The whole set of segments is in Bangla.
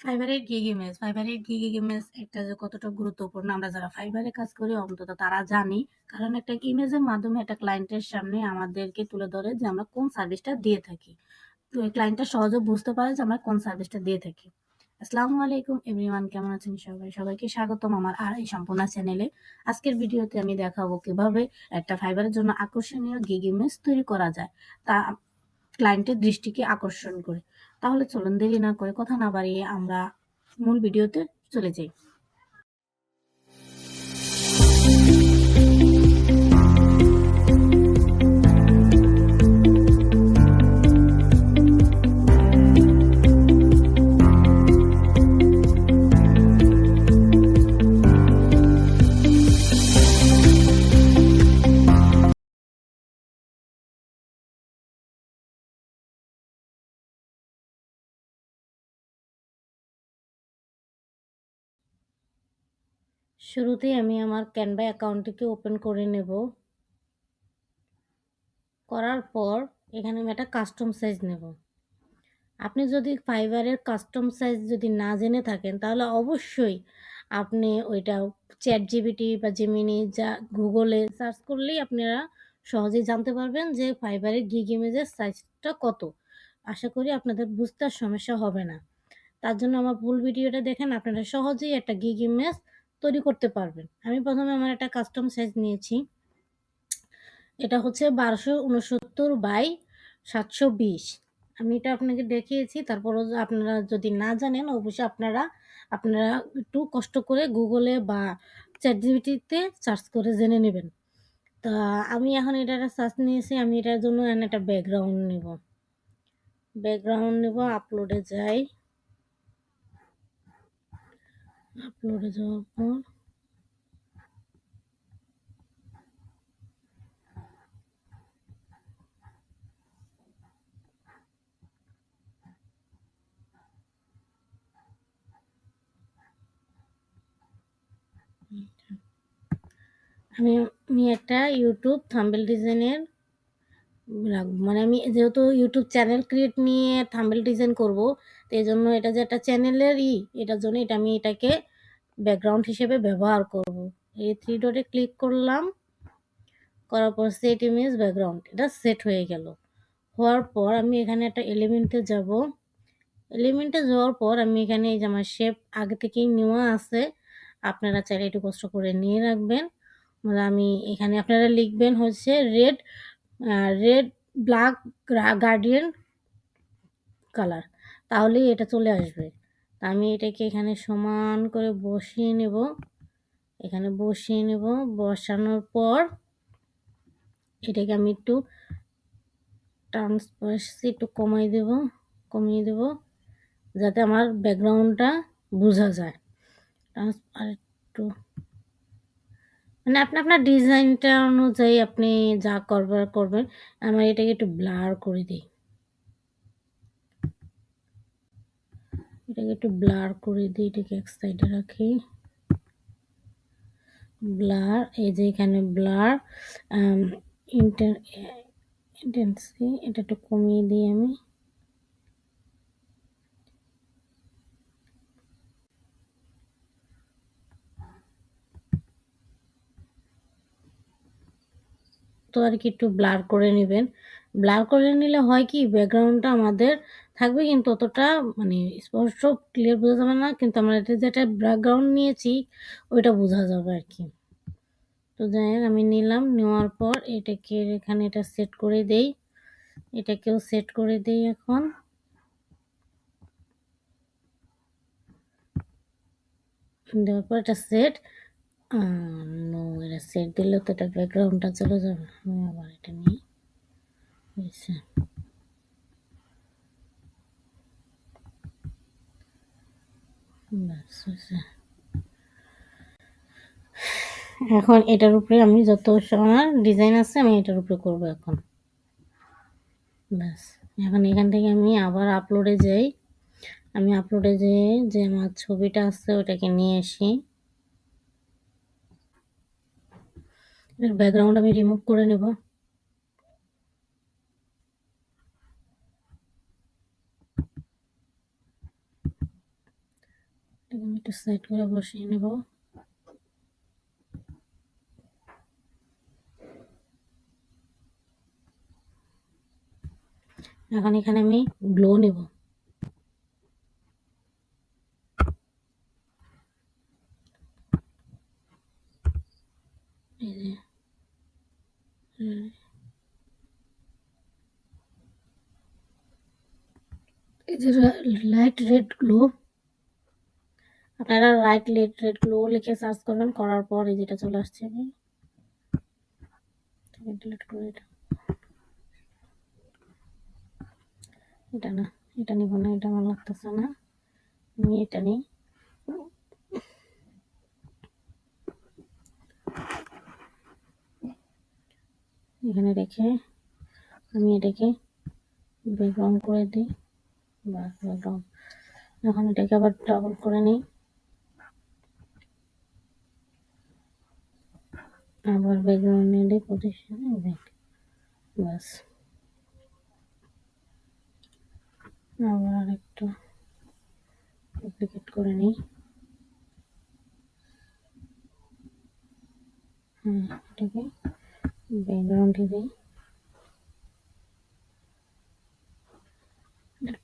ফাইবারের গিগ ইমেজ ফাইবারের গিগ ইমেজ একটা যে কতটা গুরুত্বপূর্ণ, আমরা যারা ফাইবারে কাজ করি, অন্তত তারা জানি। কারণ একটা ইমেজের মাধ্যমে একটা ক্লায়েন্টের সামনে আমাদেরকে তুলে ধরে যে আমরা কোন সার্ভিসটা দিয়ে থাকি। তো ক্লায়েন্টটা সহজে বুঝতে পারে যে আমরা কোন সার্ভিসটা দিয়ে থাকি। আসসালামু আলাইকুম এভরিওয়ান কেমন আছেন সবাই? সবাইকে স্বাগতম আমার আর এই সম্পূর্ণ চ্যানেলে আজকের ভিডিওতে আমি দেখাবো কীভাবে একটা ফাইবারের জন্য আকর্ষণীয় গিগ ইমেজ তৈরি করা যায়। তা ক্লায়েন্টের দৃষ্টিকে আকর্ষণ করে। তাহলে চলুন দেরি না করে কথা না বাড়িয়ে আমরা মূল ভিডিওতে চলে যাই। শুরুতেই আমি আমার ক্যানভা অ্যাকাউন্টটিকে ওপেন করে নেব। করার পর এখানে আমি একটা কাস্টম সাইজ নেব। আপনি যদি ফাইবারের কাস্টম সাইজ যদি না জেনে থাকেন, তাহলে অবশ্যই আপনি ওইটা চ্যাট জিবিটি বা জেমিনি যা গুগলে সার্চ করলেই আপনারা সহজেই জানতে পারবেন যে ফাইবারের গিগ ইমেজের সাইজটা কত। আশা করি আপনাদের বুঝতে সমস্যা হবে না। তার জন্য আমার ফুল ভিডিওটা দেখেন, আপনারা সহজেই একটা গিগ ইমেজ তৈরি করতে পারবেন। আমি প্রথমে আমার একটা কাস্টম সাইজ নিয়েছি। এটা হচ্ছে বারোশো উনসত্তর বাই সাতশো বিশ। আমি এটা আপনাকে দেখিয়েছি, তারপরও আপনারা যদি না জানেন, অবশ্যই আপনারা আপনারা একটু কষ্ট করে গুগলে বা চ্যাট জিবিটিতে সার্চ করে জেনে নেবেন। তা আমি এখন এটা একটা সার্চ নিয়েছি, আমি এটার জন্য একটা ব্যাকগ্রাউন্ড নেব। ব্যাকগ্রাউন্ড নেব আপলোডে যাই। আপলোডে যাওয়ার পর আমি আমি একটা ইউটিউব থাম্বেল ডিজাইনের মানে আমি যেহেতু ইউটিউব চ্যানেল ক্রিয়েট নিয়ে থাম্বেল ডিজাইন করব, তো এই জন্য এটা যে একটা চ্যানেলের ই এটার জন্য এটা আমি এটাকে ব্যাকগ্রাউন্ড হিসেবে ব্যবহার করব। এই থ্রি ডটে ক্লিক করলাম, করার পর সেট ইমেজ ব্যাকগ্রাউন্ড এটা সেট হয়ে গেল। হওয়ার পর আমি এখানে একটা এলিমেন্টে যাব। এলিমেন্টে যাওয়ার পর আমি এখানে এই যে আমার শেপ আগে থেকেই নেওয়া আছে, আপনারা চাইলে একটু কষ্ট করে নিয়ে রাখবেন। মানে আমি এখানে আপনারা লিখবেন হচ্ছে red red black guardian colour তাহলেই এটা চলে আসবে। আমি এটাকে এখানে সমান করে বসিয়ে নেব। এখানে বসিয়ে নেব। বসানোর পর এটাকে আমি একটু ট্রান্সপারেন্সি একটু কমাই দেব, কমিয়ে দেব, যাতে আমার ব্যাকগ্রাউন্ডটা বোঝা যায়। ট্রান্সপার একটু মানে আপনি আপনার ডিজাইনটা অনুযায়ী আপনি যা করবার করবেন আমার এটাকে একটু ব্লার করে দিই। এটাকে একটু ব্লার করে দিই এটাকে এক সাইডে রাখি। ব্লার, এই যে এখানে ব্লার ইন্টার, ইন্টেন্সি, এটা একটু কমিয়ে দিই আমি। তো আর কি একটু ব্লার করে নেবেন। ব্লার করে নিলে হয় কি ব্যাকগ্রাউন্ডটা আমাদের থাকবে কিন্তু অতটা মানে স্পষ্ট ক্লিয়ার বোঝা যাবে না। কিন্তু আমরা এটা যেটা ব্যাকগ্রাউন্ড নিয়েছি, ওইটা বোঝা যাবে আর কি। তো যাই হোক, আমি নিলাম। নেওয়ার পর এটাকে এখানে এটা সেট করে দেই। এটাকেও সেট করে দেই এখন। দেওয়ার পর এটা সেট নো এটা সেট দিলে তো এটা ব্যাকগ্রাউন্ডটা চলে যাবে। আমি আবার এটা নিই। এখন এটার উপরে আমি যত আমার ডিজাইন আছে, আমি এটার উপরে করব এখন। ব্যাস, এখন এখান থেকে আমি আবার আপলোডে যাই। আমি আপলোডে যেয়ে যে আমার ছবিটা আছে, ওটাকে নিয়ে আসি। ব্যাকগ্রাউন্ড আমি রিমুভ করে নেব। একটু সাইড করে বসিয়ে নেব। এখন এখানে আমি গ্লো নেব। এই যে। লাইট রেড গ্লো আপনারা রাইট লেট রেড গ্লো লিখে সার্চ করবেন, করার পর এই যেটা চলে আসছে ডিলিট করে এটা। এটা না, এটা নিব না, এটা আমার লাগতেছে না। আমি এটা নিই। এখানে রেখে আমি এটাকে ব্যাকগ্রাউন্ড করে দিই। বা ব্যাকগ্রাউন্ড এখন এটাকে আবার ডাবল করে নিই। আবার ব্যাকগ্রাউন্ড দিই পজিশনে ব্যাক বাস। আবার আরেকটু ডুপ্লিকেট করে নিই। হ্যাঁ এটাকে ব্যাকগ্রাউন্ডে দিই।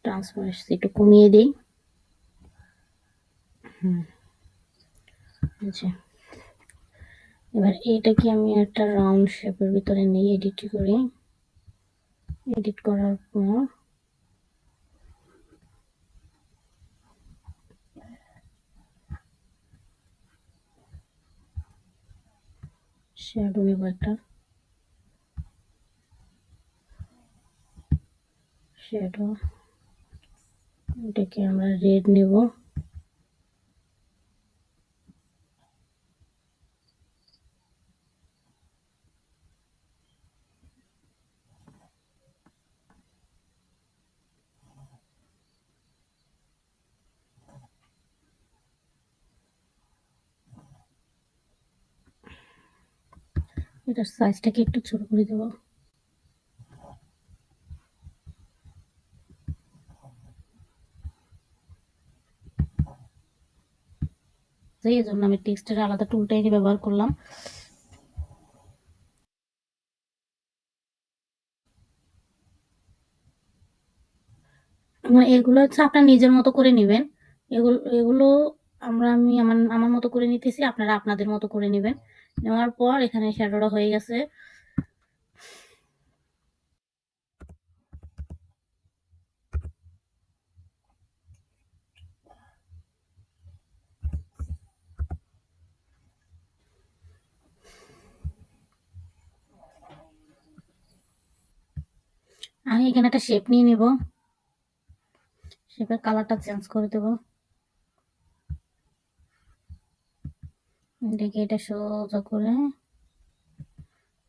ট্রান্সপারেন্সি একটু কমিয়ে দিই। হুম আচ্ছা। এবার এইটাকে আমি একটা রাউন্ড শেপের ভিতরে নিয়ে এডিট করি। এডিট করার পর শ্যাডো নেব একটা। শ্যাডো এটাকে আমরা রেড নেব। এটার সাইজটাকে একটু ছোট করে দেব। এই জন্য আমি টেক্সটের আলাদা টুলটাই ব্যবহার করলাম। এগুলো হচ্ছে আপনার নিজের মতো করে নেবেন। এগুলো এগুলো আমরা আমি আমার আমার মতো করে নিতেছি, আপনারা আপনাদের মতো করে নেবেন। নেওয়ার পর এখানে শ্যাডোটা হয়ে গেছে। আমি এখানে একটা শেপ নিয়ে নিব। শেপের কালারটা চেঞ্জ করে দেব। এটাকে এটা সোজা করে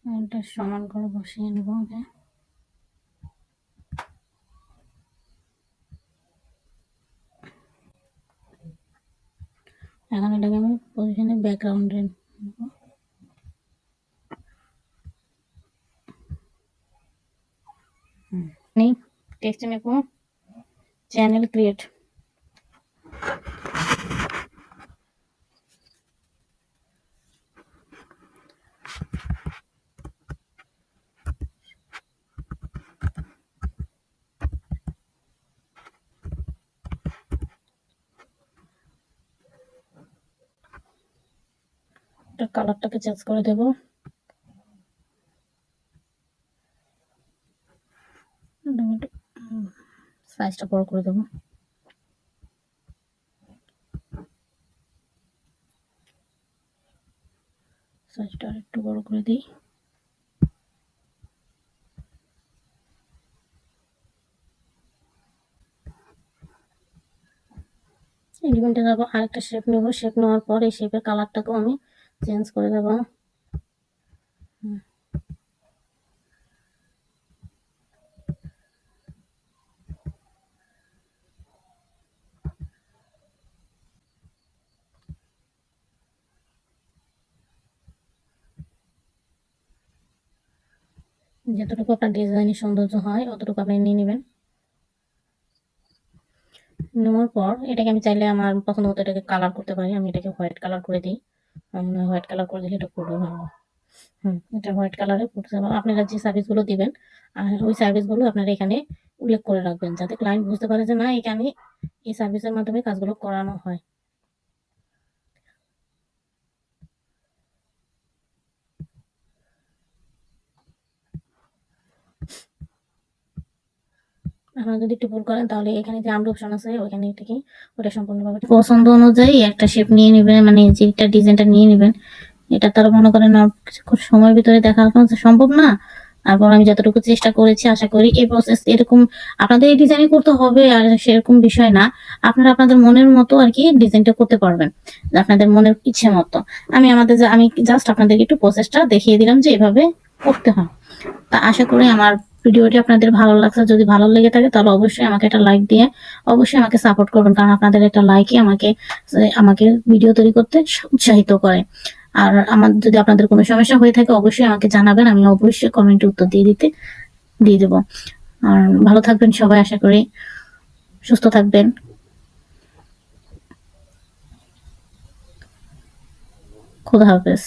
এটা সমান করে বসিয়ে নেব এখন এটাকে আমি পজিশনে ব্যাকগ্রাউন্ডে নেই? টেক্সট নেব। চ্যানেল ক্রিয়েট কালারটাকে চেঞ্জ করে দেব। সাইজটা বড় করে দেবো। সাইজটা একটু বড় করে দিই। এলিমেন্টে যাব আরেকটা শেপ নেব। শেপ নেওয়ার পর এই শেপের কালারটাকেও আমি চেঞ্জ করে দেবো। যতটুকু আপনার ডিজাইনের সৌন্দর্য হয়, অতটুকু আপনি নিয়ে নেবেন। নেওয়ার পর, এটাকে আমি চাইলে আমার পছন্দ মতো এটাকে কালার করতে পারি, আমি এটাকে হোয়াইট কালার করে দিই। হোয়াইট কালার করে দিলে এটা ফুটবে ভালো হুম, এটা হোয়াইট কালারে পারব আপনারা যে সার্ভিসগুলো দিবেন, আর ওই সার্ভিসগুলো আপনারা এখানে উল্লেখ করে রাখবেন, যাতে ক্লায়েন্ট বুঝতে পারে যে না, এখানে এই সার্ভিসের মাধ্যমে কাজগুলো করানো হয়। আপনারা যদি একটু ভুল করেন, তাহলে এখানে যে আমরা অপশন আছে, ওইখানে থেকে ওটা সম্পূর্ণভাবে পছন্দ অনুযায়ী একটা শেপ নিয়ে নেবেন মানে যেটা ডিজাইনটা নিয়ে নেবেন। এটা তারা মনে করেন কিছুক্ষণ সময়ের ভিতরে দেখা সম্ভব না। তারপর আমি যতটুকু চেষ্টা করেছি, আশা করি এই প্রসেস এরকম আপনাদের এই ডিজাইন করতে হবে আর সেরকম বিষয় না। আপনারা আপনাদের মনের মতো আর কি ডিজাইনটা করতে পারবেন, আপনাদের মনের ইচ্ছে মতো। আমি আমাদের আমি জাস্ট আপনাদেরকে একটু প্রসেসটা দেখিয়ে দিলাম যে এভাবে করতে হয়। তা আশা করি আমার ভিডিওটি আপনাদের ভালো লাগছে, যদি ভালো লেগে থাকে তাহলে অবশ্যই আমাকে একটা লাইক দিয়ে অবশ্যই আমাকে সাপোর্ট করবেন, কারণ আপনাদের একটা লাইকই আমাকে আমাকে ভিডিও তৈরি করতে উৎসাহিত করে। আর আমার যদি আপনাদের কোনো সমস্যা হয়ে থাকে অবশ্যই আমাকে জানাবেন, আমি অবশ্যই কমেন্টে উত্তর দিয়ে দিতে, দিয়ে দেবো। আর ভালো থাকবেন সবাই, আশা করি সুস্থ থাকবেন। খুদা হাফেজ।